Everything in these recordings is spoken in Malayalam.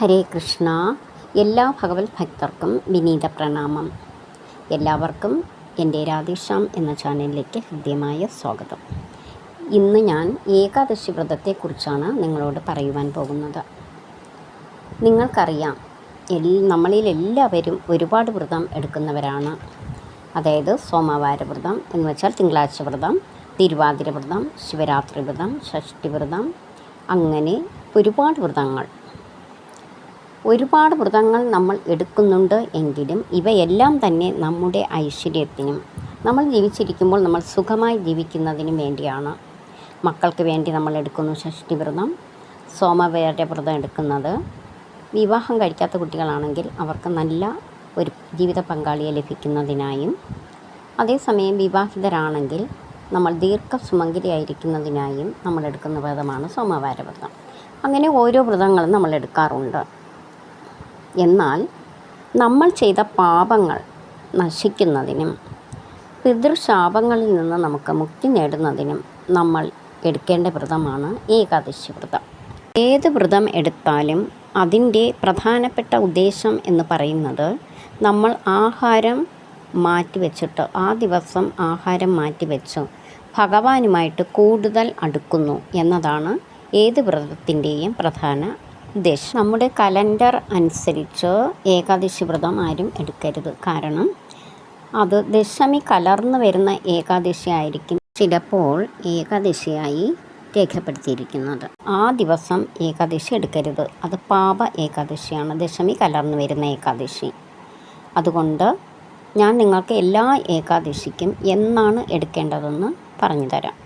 ഹരേ കൃഷ്ണ. എല്ലാ ഭഗവത് ഭക്തർക്കും വിനീത പ്രണാമം. എല്ലാവർക്കും എന്റെ രാധേശ്യാം എന്ന ചാനലിലേക്ക് ഹൃദ്യമായ സ്വാഗതം. ഇന്ന് ഞാൻ ഏകാദശി വ്രതത്തെക്കുറിച്ചാണ് നിങ്ങളോട് പറയുവാൻ പോകുന്നത്. നിങ്ങൾക്കറിയാം എൽ നമ്മളിൽ എല്ലാവരും ഒരുപാട് വ്രതം എടുക്കുന്നവരാണ്. അതായത് സോമവാര വ്രതം എന്ന് വെച്ചാൽ തിങ്കളാഴ്ച വ്രതം തിരുവാതിര വ്രതം ശിവരാത്രി വ്രതം ഷഷ്ടി വ്രതം അങ്ങനെ ഒരുപാട് വ്രതങ്ങൾ. ഒരുപാട് വ്രതങ്ങൾ നമ്മൾ എടുക്കുന്നുണ്ട് എങ്കിലും ഇവയെല്ലാം തന്നെ നമ്മുടെ ഐശ്വര്യത്തിനും നമ്മൾ ജീവിച്ചിരിക്കുമ്പോൾ നമ്മൾ സുഖമായി ജീവിക്കുന്നതിനും വേണ്ടിയാണ്. മക്കൾക്ക് വേണ്ടി നമ്മൾ എടുക്കുന്നു ഷഷ്ടി വ്രതം സോമവേരുടെ വ്രതം എടുക്കുന്നത്. വിവാഹം കഴിക്കാത്ത കുട്ടികളാണെങ്കിൽ അവർക്ക് നല്ല ഒരു ജീവിത പങ്കാളിയെ ലഭിക്കുന്നതിനായും അതേസമയം വിവാഹിതരാണെങ്കിൽ നമ്മൾ ദീർഘ സുമംഗലിയായിരിക്കുന്നതിനായും നമ്മൾ എടുക്കുന്ന വ്രതമാണ് സോമവാര വ്രതം. അങ്ങനെ ഓരോ വ്രതങ്ങളും നമ്മൾ എടുക്കാറുണ്ട്. എന്നാൽ നമ്മൾ ചെയ്ത പാപങ്ങൾ നശിക്കുന്നതിനും പിതൃശാപങ്ങളിൽ നിന്ന് നമുക്ക് മുക്തി നേടുന്നതിനും നമ്മൾ എടുക്കേണ്ട വ്രതമാണ് ഏകാദശി വ്രതം. ഏത് വ്രതം എടുത്താലും അതിന്റെ പ്രധാനപ്പെട്ട ഉദ്ദേശം എന്ന് പറയുന്നത് നമ്മൾ ആഹാരം മാറ്റിവെച്ചിട്ട് ആ ദിവസം ആഹാരം മാറ്റിവെച്ച് ഭഗവാനുമായിട്ട് കൂടുതൽ അടുക്കുന്നു എന്നതാണ് ഏത് വ്രതത്തിന്റെയും പ്രധാന ഉദ്ദേശം നമ്മുടെ കലണ്ടർ അനുസരിച്ച് ഏകാദശി വ്രതം ആരും എടുക്കരുത്. കാരണം അത് ദശമി കലർന്നു വരുന്ന ഏകാദശി ആയിരിക്കും ചിലപ്പോൾ ഏകാദശിയായി രേഖപ്പെടുത്തിയിരിക്കുന്നത്. ആ ദിവസം ഏകാദശി എടുക്കരുത്. അത് പാപ ഏകാദശിയാണ്. ദശമി കലർന്നു വരുന്ന ഏകാദശി. അതുകൊണ്ട് ഞാൻ നിങ്ങൾക്ക് എല്ലാ ഏകാദശിക്കും എന്നാണ് എടുക്കേണ്ടതെന്ന് പറഞ്ഞു തരാം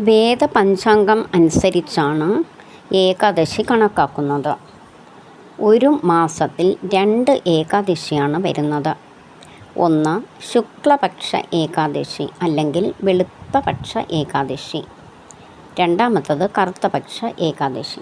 വേദപഞ്ചാംഗം അനുസരിച്ചാണ് ഏകാദശി കണക്കാക്കുന്നത്. ഒരു മാസത്തിൽ രണ്ട് ഏകാദശിയാണ് വരുന്നത്. ഒന്ന് ശുക്ലപക്ഷ ഏകാദശി അല്ലെങ്കിൽ വെളുത്തപക്ഷ ഏകാദശി. രണ്ടാമത്തത് കറുത്തപക്ഷ ഏകാദശി.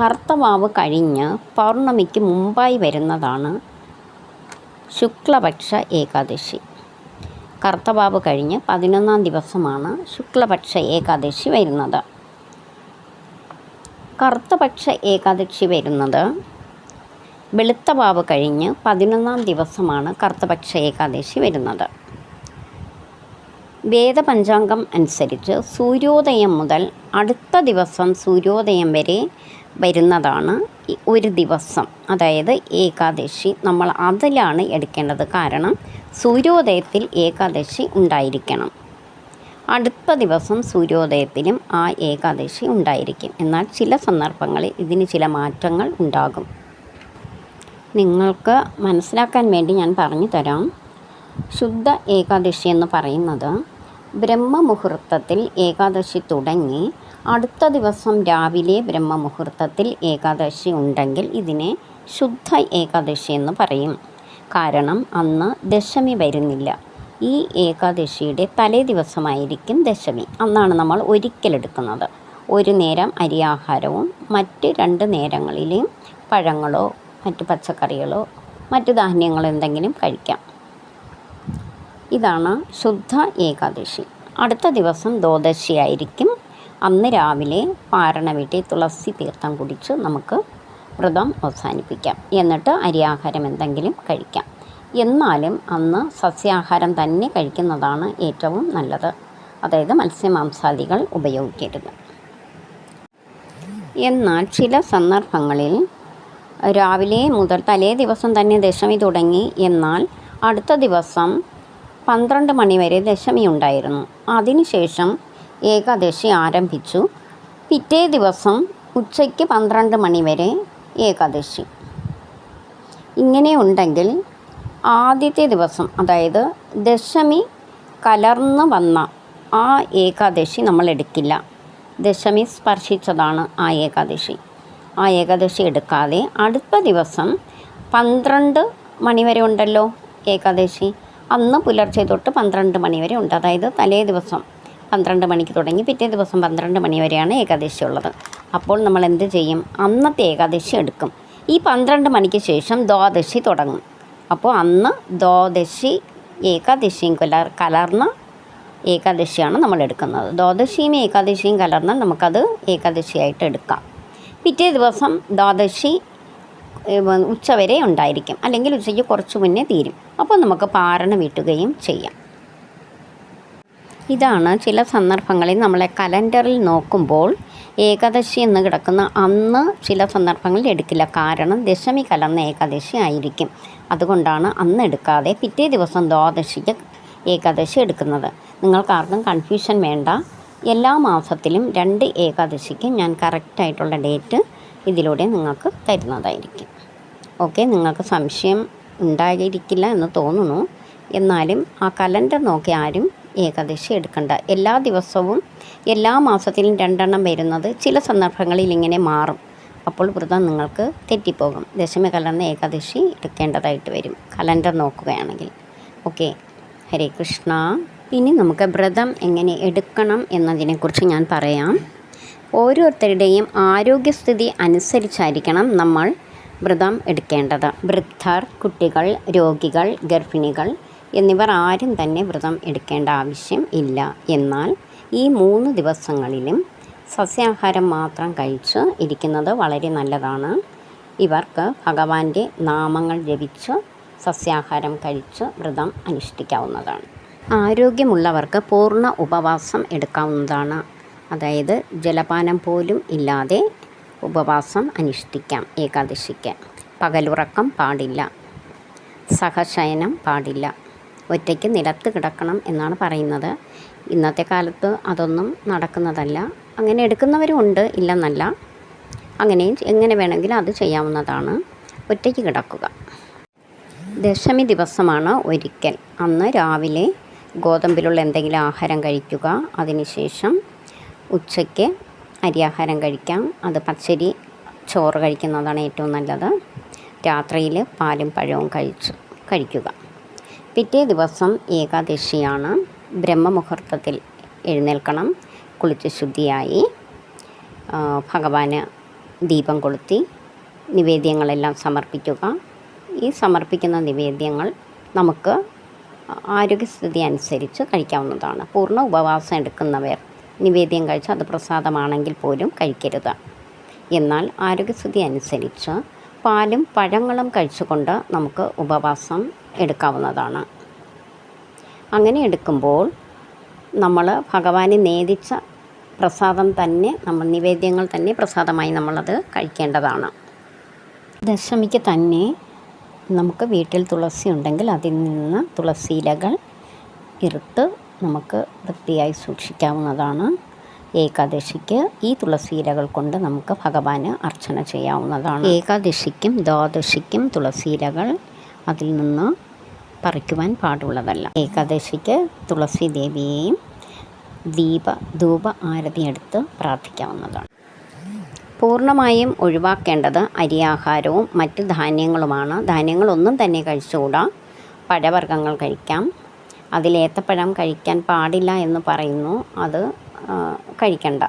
കറുത്തവാവ് കഴിഞ്ഞ് പൗർണമിക്ക് മുമ്പായി വരുന്നതാണ് ശുക്ലപക്ഷ ഏകാദശി. കറുത്തവാവ് കഴിഞ്ഞ് പതിനൊന്നാം ദിവസമാണ് ശുക്ലപക്ഷ ഏകാദശി വരുന്നത്. കറുത്തപക്ഷ ഏകാദശി വരുന്നത്. വെളുത്ത വാവ് കഴിഞ്ഞ് പതിനൊന്നാം ദിവസമാണ് കറുത്തപക്ഷ ഏകാദശി വരുന്നത്. വേദപഞ്ചാംഗം അനുസരിച്ച് സൂര്യോദയം മുതൽ അടുത്ത ദിവസം സൂര്യോദയം വരെ വരുന്നതാണ് ഒരു ദിവസം. അതായത് ഏകാദശി. നമ്മൾ അതിലാണ് എടുക്കേണ്ടത്. കാരണം സൂര്യോദയത്തിൽ ഏകാദശി ഉണ്ടായിരിക്കണം. അടുത്ത ദിവസം സൂര്യോദയത്തിനും ആ ഏകാദശി ഉണ്ടായിരിക്കും. എന്നാൽ ചില സന്ദർഭങ്ങളിൽ ഇതിന് ചില മാറ്റങ്ങൾ ഉണ്ടാകും. നിങ്ങൾക്ക് മനസ്സിലാക്കാൻ വേണ്ടി ഞാൻ പറഞ്ഞു തരാം. ശുദ്ധ ഏകാദശി എന്ന് പറയുന്നത് ബ്രഹ്മമുഹൂർത്തത്തിൽ ഏകാദശി തുടങ്ങി അടുത്ത ദിവസം രാവിലെ ബ്രഹ്മമുഹൂർത്തത്തിൽ ഏകാദശി ഉണ്ടെങ്കിൽ ഇതിനെ ശുദ്ധ ഏകാദശി എന്ന് പറയും. കാരണം അന്ന് ദശമി വരുന്നില്ല. ഈ ഏകാദശിയുടെ തലേ ദിവസമായിരിക്കും ദശമി. അന്നാണ് നമ്മൾ ഒരിക്കലെടുക്കുന്നത്. ഒരു നേരം അരിയാഹാരവും മറ്റ് രണ്ട് നേരങ്ങളിലെയും പഴങ്ങളോ മറ്റ് പച്ചക്കറികളോ മറ്റ് ധാന്യങ്ങളോ എന്തെങ്കിലും കഴിക്കാം. ഇതാണ് ശുദ്ധ ഏകാദശി. അടുത്ത ദിവസം ദ്വാദശിയായിരിക്കും അന്ന് രാവിലെ പാരണ വീട്ടിൽ തുളസി തീർത്ഥം കുടിച്ച് നമുക്ക് വ്രതം അവസാനിപ്പിക്കാം. എന്നിട്ട് അരിയാഹാരം എന്തെങ്കിലും കഴിക്കാം. എന്നാലും അന്ന് സസ്യാഹാരം തന്നെ കഴിക്കുന്നതാണ് ഏറ്റവും നല്ലത്. അതായത് മത്സ്യമാംസാദികൾ ഉപയോഗിക്കരുത്. എന്നാൽ ചില സന്ദർഭങ്ങളിൽ രാവിലെ മുതൽ തലേ ദിവസം തന്നെ ദശമി തുടങ്ങി. എന്നാൽ അടുത്ത ദിവസം പന്ത്രണ്ട് മണിവരെ ദശമി ഉണ്ടായിരുന്നു. അതിനുശേഷം ഏകാദശി ആരംഭിച്ചു. പിറ്റേ ദിവസം ഉച്ചയ്ക്ക് പന്ത്രണ്ട് മണിവരെ ഏകാദശി. ഇങ്ങനെ ഉണ്ടെങ്കിൽ ആദ്യത്തെ ദിവസം അതായത് ദശമി കലർന്ന് വന്ന ആ ഏകാദശി നമ്മൾ എടുക്കില്ല. ദശമി സ്പർശിച്ചതാണ് ആ ഏകാദശി. ആ ഏകാദശി എടുക്കാതെ അടുത്ത ദിവസം പന്ത്രണ്ട് മണിവരെ ഉണ്ടല്ലോ ഏകാദശി. അന്ന് പുലർച്ചെ തൊട്ട് പന്ത്രണ്ട് മണിവരെ ഉണ്ട്. അതായത് തലേ ദിവസം പന്ത്രണ്ട് മണിക്ക് തുടങ്ങി പിറ്റേ ദിവസം പന്ത്രണ്ട് മണി വരെയാണ് ഏകാദശി ഉള്ളത്. അപ്പോൾ നമ്മൾ എന്ത് ചെയ്യും? അന്നത്തെ ഏകാദശി എടുക്കും. ഈ പന്ത്രണ്ട് മണിക്ക് ശേഷം ദ്വാദശി തുടങ്ങും. അപ്പോൾ അന്ന് ദ്വാദശി ഏകാദശിയും കലർ കലർന്ന ഏകാദശിയാണ് നമ്മൾ എടുക്കുന്നത് ദ്വാദശിയും ഏകാദശിയും കലർന്നാൽ നമുക്കത് ഏകാദശിയായിട്ട് എടുക്കാം. പിറ്റേ ദിവസം ദ്വാദശി ഉച്ച ഉച്ചവരെ ഉണ്ടായിരിക്കും. അല്ലെങ്കിൽ ഉച്ചയ്ക്ക് കുറച്ച് മുന്നേ തീരും. അപ്പോൾ നമുക്ക് പാരണ വീട്ടുകയും ചെയ്യാം. ഇതാണ് ചില സന്ദർഭങ്ങളിൽ നമ്മളെ കലണ്ടറിൽ നോക്കുമ്പോൾ ഏകാദശി എന്ന് കിടക്കുന്ന അന്ന് ചില സന്ദർഭങ്ങളിൽ എടുക്കില്ല. കാരണം ദശമി കലർന്ന ഏകാദശി ആയിരിക്കും. അതുകൊണ്ടാണ് അന്ന് എടുക്കാതെ പിറ്റേ ദിവസം ദ്വാദശിക്ക് ഏകാദശി എടുക്കുന്നത്. നിങ്ങൾക്കാർക്കും കൺഫ്യൂഷൻ വേണ്ട. എല്ലാ മാസത്തിലും രണ്ട് ഏകാദശിക്ക് ഞാൻ കറക്റ്റായിട്ടുള്ള ഡേറ്റ് ഇതിലൂടെ നിങ്ങൾക്ക് തരുന്നതായിരിക്കും. ഓക്കെ നിങ്ങൾക്ക് സംശയം ഉണ്ടായിരിക്കില്ല എന്ന് തോന്നുന്നു. എന്നാലും ആ കലണ്ടർ നോക്കി ആരും ഏകാദശി എടുക്കണ്ട. എല്ലാ ദിവസവും എല്ലാ മാസത്തിലും രണ്ടെണ്ണം വരുന്നത് ചില സന്ദർഭങ്ങളിൽ ഇങ്ങനെ മാറും. അപ്പോൾ വ്രതം നിങ്ങൾക്ക് തെറ്റിപ്പോകും. ദശമി കലർന്ന ഏകാദശി എടുക്കേണ്ടതായിട്ട് വരും. കലണ്ടർ നോക്കുകയാണെങ്കിൽ. ഓക്കെ. ഹരേ കൃഷ്ണ. ഇനി നമുക്ക് വ്രതം എങ്ങനെ എടുക്കണം എന്നതിനെക്കുറിച്ച് ഞാൻ പറയാം. ഓരോരുത്തരുടെയും ആരോഗ്യസ്ഥിതി അനുസരിച്ചായിരിക്കണം നമ്മൾ വ്രതം എടുക്കേണ്ടത്. വൃദ്ധർ കുട്ടികൾ രോഗികൾ ഗർഭിണികൾ എന്നിവർ ആരും തന്നെ വ്രതം എടുക്കേണ്ട ആവശ്യം ഇല്ല. എന്നാൽ ഈ മൂന്ന് ദിവസങ്ങളിലും സസ്യാഹാരം മാത്രം കഴിച്ച് ഇരിക്കുന്നത് വളരെ നല്ലതാണ്. ഇവർക്ക് ഭഗവാന്റെ നാമങ്ങൾ ജപിച്ച് സസ്യാഹാരം കഴിച്ച് വ്രതം അനുഷ്ഠിക്കാവുന്നതാണ്. ആരോഗ്യമുള്ളവർക്ക് പൂർണ ഉപവാസം എടുക്കാവുന്നതാണ്. അതായത് ജലപാനം പോലും ഇല്ലാതെ ഉപവാസം അനുഷ്ഠിക്കാം ഏകാദശിക്ക്. പകലുറക്കം പാടില്ല. സഹശയനം പാടില്ല. ഒറ്റയ്ക്ക് നിലത്ത് കിടക്കണം എന്നാണ് പറയുന്നത്. ഇന്നത്തെ കാലത്ത് അതൊന്നും നടക്കുന്നതല്ല. അങ്ങനെ എടുക്കുന്നവരും ഉണ്ട് ഇല്ലെന്നല്ല. അങ്ങനെയും എങ്ങനെ വേണമെങ്കിലും അത് ചെയ്യാവുന്നതാണ്. ഒറ്റയ്ക്ക് കിടക്കുക. ദശമി ദിവസമാണ് ഒരിക്കൽ. അന്ന് രാവിലെ ഗോതമ്പിലുള്ള എന്തെങ്കിലും ആഹാരം കഴിക്കുക. അതിനുശേഷം ഉച്ചയ്ക്ക് അരിയാഹാരം കഴിക്കാം. അത് പച്ചരി ചോറ് കഴിക്കുന്നതാണ് ഏറ്റവും നല്ലത്. രാത്രിയിൽ പാലും പഴവും കഴിച്ച് കഴിക്കുക. പിറ്റേ ദിവസം ഏകാദശിയാണ്. ബ്രഹ്മമുഹൂർത്തത്തിൽ എഴുന്നേൽക്കണം. കുളിച്ച് ശുദ്ധിയായി. ഭഗവാന് ദീപം കൊളുത്തി നിവേദ്യങ്ങളെല്ലാം സമർപ്പിക്കുക. ഈ സമർപ്പിക്കുന്ന നിവേദ്യങ്ങൾ നമുക്ക് ആരോഗ്യസ്ഥിതി അനുസരിച്ച് കഴിക്കാവുന്നതാണ്. പൂർണ ഉപവാസം എടുക്കുന്നവർ നിവേദ്യം കഴിച്ച് അത് പ്രസാദമാണെങ്കിൽ പോലും കഴിക്കരുത്. എന്നാൽ ആരോഗ്യസ്ഥിതി അനുസരിച്ച് പാലും പഴങ്ങളും കഴിച്ചുകൊണ്ട് നമുക്ക് ഉപവാസം എടുക്കാവുന്നതാണ്. അങ്ങനെ എടുക്കുമ്പോൾ നമ്മൾ ഭഗവാനെ നേദിച്ച പ്രസാദം തന്നെ നമ്മൾ നിവേദ്യങ്ങൾ തന്നെ പ്രസാദമായി നമ്മളത് കഴിക്കേണ്ടതാണ്. ദശമിക്ക് തന്നെ നമുക്ക് വീട്ടിൽ തുളസി ഉണ്ടെങ്കിൽ അതിൽ നിന്ന് തുളസി ഇലകൾ ഇറുത്ത് നമുക്ക് വൃത്തിയായി സൂക്ഷിക്കാവുന്നതാണ്. ഏകാദശിക്ക് ഈ തുളസി ഇലകൾ കൊണ്ട് നമുക്ക് ഭഗവാന് അർച്ചന ചെയ്യാവുന്നതാണ്. ഏകാദശിക്കും ദ്വാദശിക്കും തുളസി ഇലകൾ അതിൽ നിന്ന് പറിക്കുവാൻ പാടുള്ളതല്ല. ഏകാദശിക്ക് തുളസി ദേവിയെയും ദീപ ധൂപ ആരതി എടുത്ത് പ്രാർത്ഥിക്കാവുന്നതാണ്. പൂർണമായും ഒഴിവാക്കേണ്ടത് അരിയാഹാരവും മറ്റ് ധാന്യങ്ങളുമാണ്. ധാന്യങ്ങളൊന്നും തന്നെ കഴിച്ചുകൂടാ. പഴവർഗങ്ങൾ കഴിക്കാം. അതിലേത്തപ്പഴം കഴിക്കാൻ പാടില്ല എന്ന് പറയുന്നു. അത് കഴിക്കണ്ട.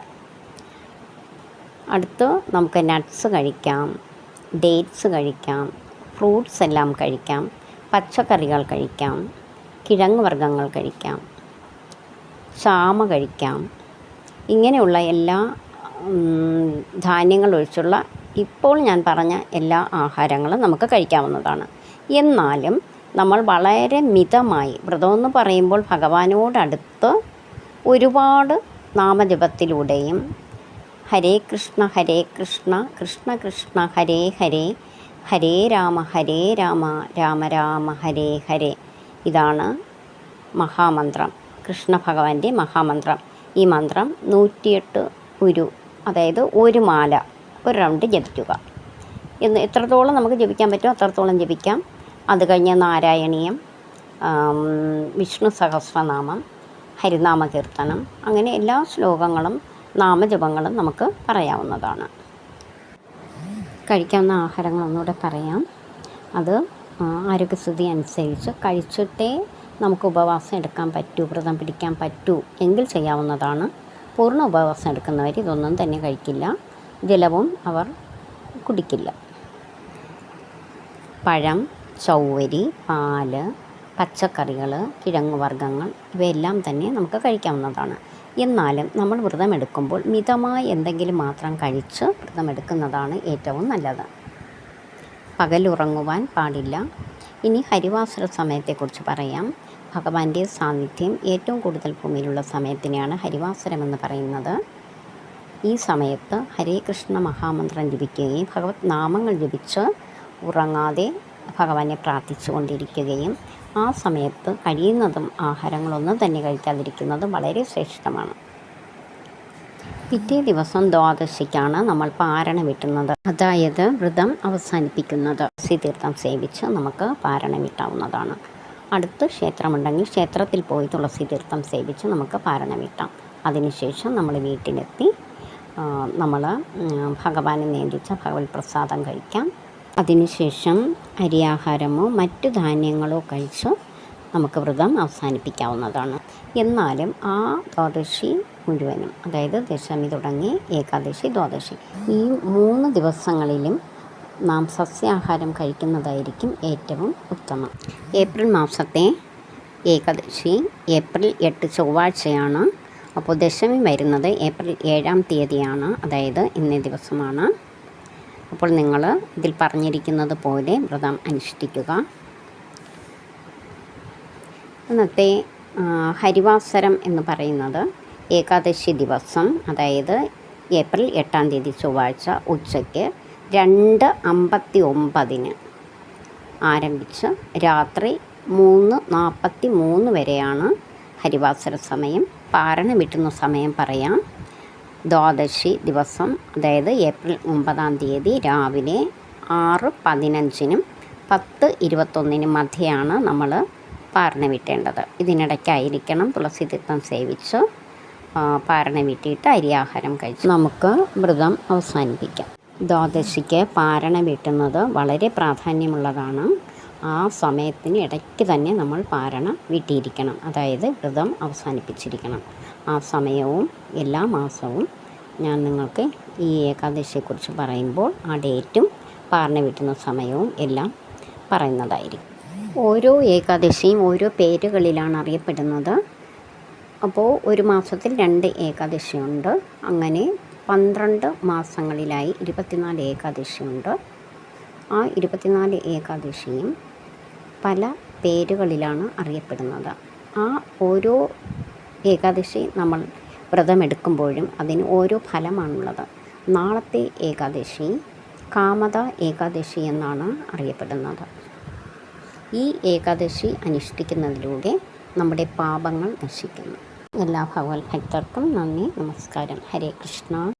അടുത്ത് നമുക്ക് നട്ട്സ് കഴിക്കാം ഡേറ്റ്സ് കഴിക്കാം ഫ്രൂട്ട്സ് എല്ലാം കഴിക്കാം പച്ചക്കറികൾ കഴിക്കാം കിഴങ്ങ് വർഗങ്ങൾ കഴിക്കാം. ചാമ കഴിക്കാം. ഇങ്ങനെയുള്ള എല്ലാ ധാന്യങ്ങൾ ഒഴിച്ചുള്ള ഇപ്പോൾ ഞാൻ പറഞ്ഞ എല്ലാ ആഹാരങ്ങളും നമുക്ക് കഴിക്കാവുന്നതാണ്. എന്നാലും നമ്മൾ വളരെ മിതമായി വ്രതമെന്ന് പറയുമ്പോൾ ഭഗവാനോടടുത്ത് ഒരുപാട് നാമജപത്തിലൂടെയും ഹരേ കൃഷ്ണ ഹരേ കൃഷ്ണ കൃഷ്ണ കൃഷ്ണ ഹരേ ഹരേ ഹരേ രാമ ഹരേ രാമ രാമ രാമ ഹരേ ഹരേ ഇതാണ് മഹാമന്ത്രം. കൃഷ്ണ ഭഗവാന്റെ മഹാമന്ത്രം. ഈ മന്ത്രം നൂറ്റിയെട്ട് ഉരു അതായത് ഒരു മാല ഒരു റൗണ്ട് ജപിക്കുക. എന്ന് എത്രത്തോളം നമുക്ക് ജപിക്കാൻ പറ്റുമോ അത്രത്തോളം ജപിക്കാം. അത് കഴിഞ്ഞ് നാരായണീയം വിഷ്ണു സഹസ്രനാമം ഹരിനാമ കീർത്തനം അങ്ങനെ എല്ലാ ശ്ലോകങ്ങളും നാമജപങ്ങളും നമുക്ക് പറയാവുന്നതാണ്. കഴിക്കാവുന്ന ആഹാരങ്ങൾ ഒന്നുകൂടെ പറയാം. അത് ആരോഗ്യസ്ഥിതി അനുസരിച്ച് കഴിച്ചിട്ടേ നമുക്ക് ഉപവാസം എടുക്കാൻ പറ്റൂ വ്രതം പിടിക്കാൻ പറ്റൂ എങ്കിൽ ചെയ്യാവുന്നതാണ്. പൂർണ ഉപവാസം എടുക്കുന്നവർ ഇതൊന്നും തന്നെ കഴിക്കില്ല. ജലവും അവർ കുടിക്കില്ല. പഴം ചൗവരി പാൽ പച്ചക്കറികൾ കിഴങ്ങുവർഗങ്ങൾ ഇവയെല്ലാം തന്നെ നമുക്ക് കഴിക്കാവുന്നതാണ്. എന്നാലും നമ്മൾ വ്രതം എടുക്കുമ്പോൾ മിതമായി എന്തെങ്കിലും മാത്രം കഴിച്ച് വ്രതമെടുക്കുന്നതാണ് ഏറ്റവും നല്ലത്. പകലുറങ്ങുവാൻ പാടില്ല. ഇനി ഹരിവാസര സമയത്തെക്കുറിച്ച് പറയാം. ഭഗവാന്റെ സാന്നിധ്യം ഏറ്റവും കൂടുതൽ ഭൂമിയിലുള്ള സമയത്തിനെയാണ് ഹരിവാസരമെന്ന് പറയുന്നത്. ഈ സമയത്ത് ഹരേ കൃഷ്ണ മഹാമന്ത്രം ജപിക്കുകയും ഭഗവത് നാമങ്ങൾ ജപിച്ച് ഉറങ്ങാതെ ഭഗവാനെ പ്രാർത്ഥിച്ചു കൊണ്ടിരിക്കുകയും ആ സമയത്ത് കഴിയുന്നതും ആഹാരങ്ങളൊന്നും തന്നെ കഴിക്കാതിരിക്കുന്നതും വളരെ ശ്രേഷ്ഠമാണ്. പിറ്റേ ദിവസം ദ്വാദശിക്കാണ് നമ്മൾ പാരണ വിട്ടുന്നത് അതായത് വ്രതം അവസാനിപ്പിക്കുന്നത്. തീർത്ഥം സേവിച്ച് നമുക്ക് പാരണ വിട്ടാവുന്നതാണ് അടുത്ത് ക്ഷേത്രമുണ്ടെങ്കിൽ ക്ഷേത്രത്തിൽ പോയി തുളസി തീർത്ഥം സേവിച്ച് നമുക്ക് പാരണ വീട്ടാം. അതിനുശേഷം നമ്മൾ വീട്ടിലെത്തി നമ്മൾ ഭഗവാനെ നിയന്ത്രിച്ച ഭഗവത് പ്രസാദം കഴിക്കാം. അതിനുശേഷം അരിയാഹാരമോ മറ്റു ധാന്യങ്ങളോ കഴിച്ച് നമുക്ക് വ്രതം അവസാനിപ്പിക്കാവുന്നതാണ്. എന്നാലും ആ ദ്വാദശി മുഴുവനും അതായത് ദശമി തുടങ്ങി ഏകാദശി ദ്വാദശി ഈ മൂന്ന് ദിവസങ്ങളിലും നാം സസ്യാഹാരം കഴിക്കുന്നതായിരിക്കും ഏറ്റവും ഉത്തമം. ഏപ്രിൽ മാസത്തെ ഏകാദശി ഏപ്രിൽ എട്ട് ചൊവ്വാഴ്ചയാണ്. അപ്പോൾ ദശമി വരുന്നത് ഏപ്രിൽ ഏഴാം തീയതിയാണ്. അതായത് ഇന്നേ ദിവസമാണ്. അപ്പോൾ നിങ്ങൾ ഇതിൽ പറഞ്ഞിരിക്കുന്നത് പോലെ വ്രതം അനുഷ്ഠിക്കുക. ഇന്നത്തെ ഹരിവാസരം എന്ന് പറയുന്നത് ഏകാദശി ദിവസം. അതായത് ഏപ്രിൽ എട്ടാം തീയതി ചൊവ്വാഴ്ച ഉച്ചയ്ക്ക് രണ്ട് അമ്പത്തി ഒമ്പതിന് ആരംഭിച്ച് രാത്രി മൂന്ന് നാൽപ്പത്തി മൂന്ന് വരെയാണ് ഹരിവാസര സമയം. പാരണ വിട്ടുന്ന സമയം പറയാം. ദ്വാദശി ദിവസം അതായത് ഏപ്രിൽ ഒമ്പതാം തീയതി രാവിലെ ആറ് പതിനഞ്ചിനും പത്ത് ഇരുപത്തൊന്നിനും മധ്യയാണ് നമ്മൾ പാരണ വിട്ടേണ്ടത്. ഇതിനിടയ്ക്കായിരിക്കണം തുളസി തീർത്ഥം സേവിച്ച് പാരണ വിട്ടിയിട്ട് അരിയാഹാരം കഴിച്ച്. നമുക്ക് വ്രതം അവസാനിപ്പിക്കാം. ദ്വാദശിക്ക് പാരണ വീട്ടുന്നത് വളരെ പ്രാധാന്യമുള്ളതാണ്. ആ സമയത്തിന് ഇടയ്ക്ക് തന്നെ നമ്മൾ പാരണ വീട്ടിയിരിക്കണം. അതായത് വ്രതം അവസാനിപ്പിച്ചിരിക്കണം. ആ സമയവും എല്ലാ മാസവും ഞാൻ നിങ്ങൾക്ക് ഈ ഏകാദശിയെക്കുറിച്ച് പറയുമ്പോൾ ആ ഡേറ്റും പാരണ വീട്ടുന്ന സമയവും എല്ലാം പറയുന്നതായിരിക്കും. ഓരോ ഏകാദശിയും ഓരോ പേരുകളിലാണ് അറിയപ്പെടുന്നത്. അപ്പോൾ ഒരു മാസത്തിൽ രണ്ട് ഏകാദശിയുണ്ട്. അങ്ങനെ പന്ത്രണ്ട് മാസങ്ങളിലായി ഇരുപത്തിനാല് ഏകാദശിയുണ്ട്. ആ ഇരുപത്തിനാല് ഏകാദശിയും പല പേരുകളിലാണ് അറിയപ്പെടുന്നത്. ആ ഓരോ ഏകാദശി നമ്മൾ വ്രതമെടുക്കുമ്പോഴും അതിന് ഓരോ ഫലമാണുള്ളത്. നാളത്തെ ഏകാദശി കാമത ഏകാദശി എന്നാണ് അറിയപ്പെടുന്നത്. ഈ ഏകാദശി അനുഷ്ഠിക്കുന്നതിലൂടെ നമ്മുടെ പാപങ്ങൾ നശിക്കുന്നു. എല്ലാ ഭഗവത് ഭക്തർക്കും നന്ദി നമസ്കാരം. ഹരേ കൃഷ്ണ.